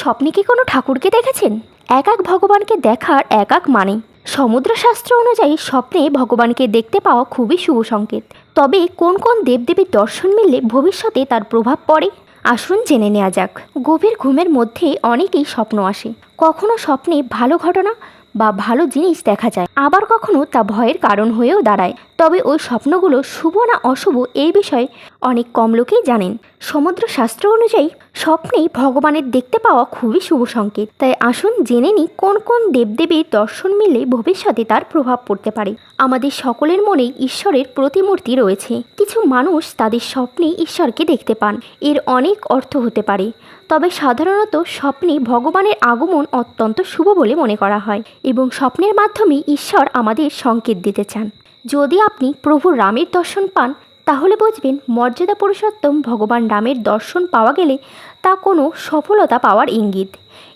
স্বপ্নে কি কোনো ঠাকুরকে দেখেছেন? এক এক ভগবানকে দেখার এক এক মানে। সমুদ্রশাস্ত্র অনুযায়ী স্বপ্নে ভগবানকে দেখতে পাওয়া খুবই শুভ সংকেত। তবে কোন কোন দেবদেবীর দর্শন মিললে ভবিষ্যতে তার প্রভাব পড়ে? আসুন জেনে নেওয়া যাক। গভীর ঘুমের মধ্যে অনেকেই স্বপ্ন আসে। কখনো স্বপ্নে ভালো ঘটনা বা ভালো জিনিস দেখা যায়। আবার কখনো তা ভয়ের কারণ হয়েও দাঁড়ায়। তবে ওই স্বপ্নগুলো শুভ না অশুভ এই বিষয়ে অনেক কম লোকেই জানেন। সমুদ্র শাস্ত্র অনুযায়ী স্বপ্নেই ভগবানের দেখতে পাওয়া খুবই শুভ সংকেত। তাই আসুন জেনে নিই কোন কোন দেবদেবীর দর্শন মিলে ভবিষ্যতে তার প্রভাব পড়তে পারে। আমাদের সকলের মনে ঈশ্বরের প্রতিমূর্তি রয়েছে। কিছু মানুষ তাদের স্বপ্নে ঈশ্বরকে দেখতে পান। এর অনেক অর্থ হতে পারে। তবে সাধারণত স্বপ্নে ভগবানের আগমন অত্যন্ত শুভ বলে মনে করা হয় এবং স্বপ্নের মাধ্যমে ঈশ্বর আমাদের সংকেত দিতে চান। যদি আপনি প্রভু রামের দর্শন পান, তাহলে বুঝবেন মর্যাদা পুরুষোত্তম ভগবান রামের দর্শন পাওয়া গেলে তা কোনো সফলতা পাওয়ার ইঙ্গিত।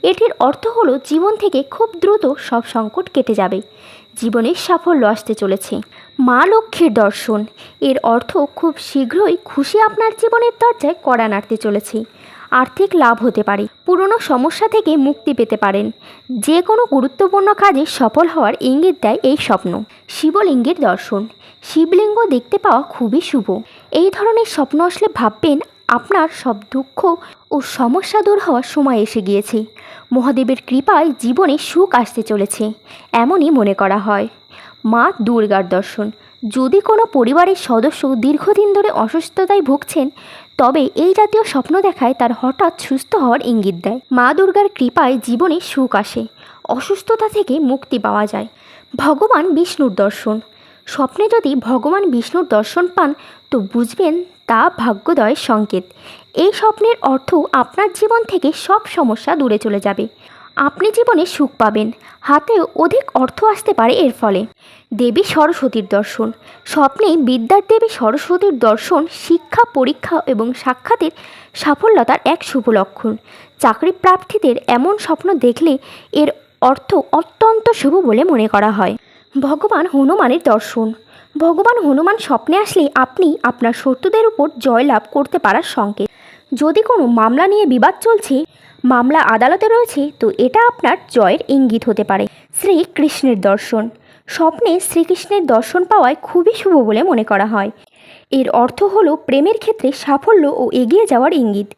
এটির অর্থ হলো জীবন থেকে খুব দ্রুত সব সংকট কেটে যাবে। জীবনের সাফল্য আসতে চলেছে। মা লক্ষ্মীর দর্শন। এর অর্থ খুব শীঘ্রই খুশি আপনার জীবনের দরজায় কড়া নাড়তে চলেছে। আর্থিক লাভ হতে পারে। পুরনো সমস্যা থেকে মুক্তি পেতে পারেন। যে কোনো গুরুত্বপূর্ণ কাজে সফল হওয়ার ইঙ্গিত দেয় এই স্বপ্ন। শিবলিঙ্গের দর্শন। শিবলিঙ্গ দেখতে পাওয়া খুবই শুভ। এই ধরনের স্বপ্ন আসলে ভাববেন আপনার সব দুঃখ ও সমস্যা দূর হওয়ার সময় এসে গিয়েছে। মহাদেবের কৃপায় জীবনে সুখ আসতে চলেছে, এমনই মনে করা হয়। মা দুর্গার দর্শন। যদি কোনো পরিবারের সদস্য দীর্ঘদিন ধরে অসুস্থতায় ভুগছেন, তবে এই জাতীয় স্বপ্ন দেখায় তার হঠাৎ সুস্থ হওয়ার ইঙ্গিত দেয়। মা দুর্গার কৃপায় জীবনে সুখ আসে, অসুস্থতা থেকে মুক্তি পাওয়া যায়। ভগবান বিষ্ণুর দর্শন। স্বপ্নে যদি ভগবান বিষ্ণুর দর্শন পান, তো বুঝবেন তা ভাগ্যোদয়ের সংকেত। এই স্বপ্নের অর্থ আপনার জীবন থেকে সব সমস্যা দূরে চলে যাবে। আপনি জীবনে সুখ পাবেন। হাতে অধিক অর্থ আসতে পারে এর ফলে। দেবী সরস্বতীর দর্শন। স্বপ্নে বিদ্যার দেবী সরস্বতীর দর্শন শিক্ষা, পরীক্ষা এবং সাক্ষাতের সাফল্যতার এক শুভ লক্ষণ। চাকরি প্রার্থীদের এমন স্বপ্ন দেখলে এর অর্থ অত্যন্ত শুভ বলে মনে করা হয়। ভগবান হনুমানের দর্শন। ভগবান হনুমান স্বপ্নে আসলে আপনি আপনার শত্রুদের উপর জয়লাভ করতে পারার সংকেত। যদি কোনো মামলা নিয়ে বিবাদ চলছে মামলা আদালতে রয়েছে, তো এটা আপনার জয়ের ইঙ্গিত হতে পারে। শ্রীকৃষ্ণের দর্শন। স্বপ্নে শ্রীকৃষ্ণের দর্শন পাওয়ায় খুবই শুভ বলে মনে করা হয়। এর অর্থ হল প্রেমের ক্ষেত্রে সাফল্য ও এগিয়ে যাওয়ার ইঙ্গিত।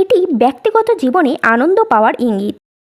এটি ব্যক্তিগত জীবনে আনন্দ পাওয়ার ইঙ্গিত।